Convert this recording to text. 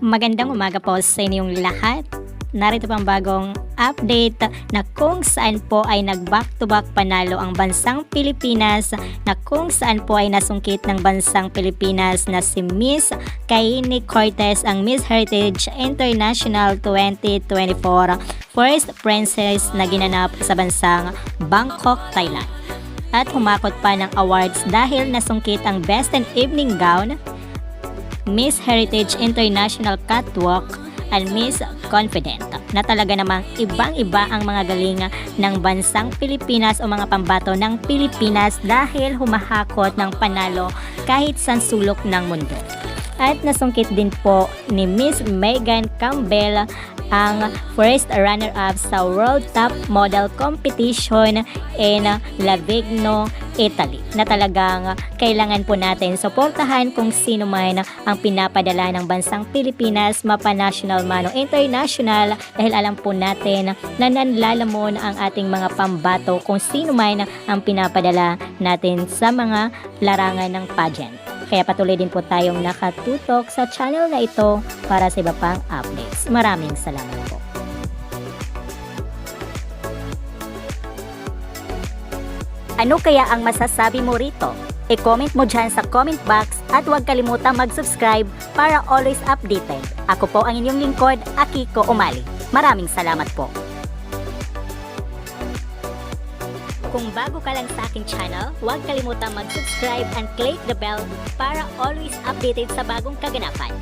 Magandang umaga po sa inyong lahat. Narito pang bagong update na kung saan po ay nag back to back panalo ang bansang Pilipinas na kung saan po ay nasungkit ng bansang Pilipinas na si Miss Kaini Cortez ang Miss Heritage International 2024 First Princess na ginanap sa bansang Bangkok, Thailand. At humakot pa ng awards dahil nasungkit ang Best and Evening Gown, Miss Heritage International Catwalk at Miss Confident na talaga namang ibang-iba ang mga galing ng bansang Pilipinas o mga pambato ng Pilipinas dahil humahakot ng panalo kahit sa sulok ng mundo. At nasungkit din po ni Miss Megan Campbell ang first runner-up sa World Top Model Competition in Lavigno, Italy na talagang kailangan po natin suportahan kung sino man ang pinapadala ng bansang Pilipinas mapa national man o international dahil alam po natin na nanlalamon ang ating mga pambato kung sino man ang pinapadala natin sa mga larangan ng pageant. Kaya patuloy din po tayong nakatutok sa channel na ito para sa iba pang updates. Maraming salamat po. Ano kaya ang masasabi mo rito? I-comment mo dyan sa comment box at huwag kalimutang mag-subscribe para always updated. Ako po ang inyong lingkod, Akiko Umali. Maraming salamat po. Kung bago ka lang sa aking channel, huwag kalimutang mag-subscribe and click the bell para always updated sa bagong kaganapan.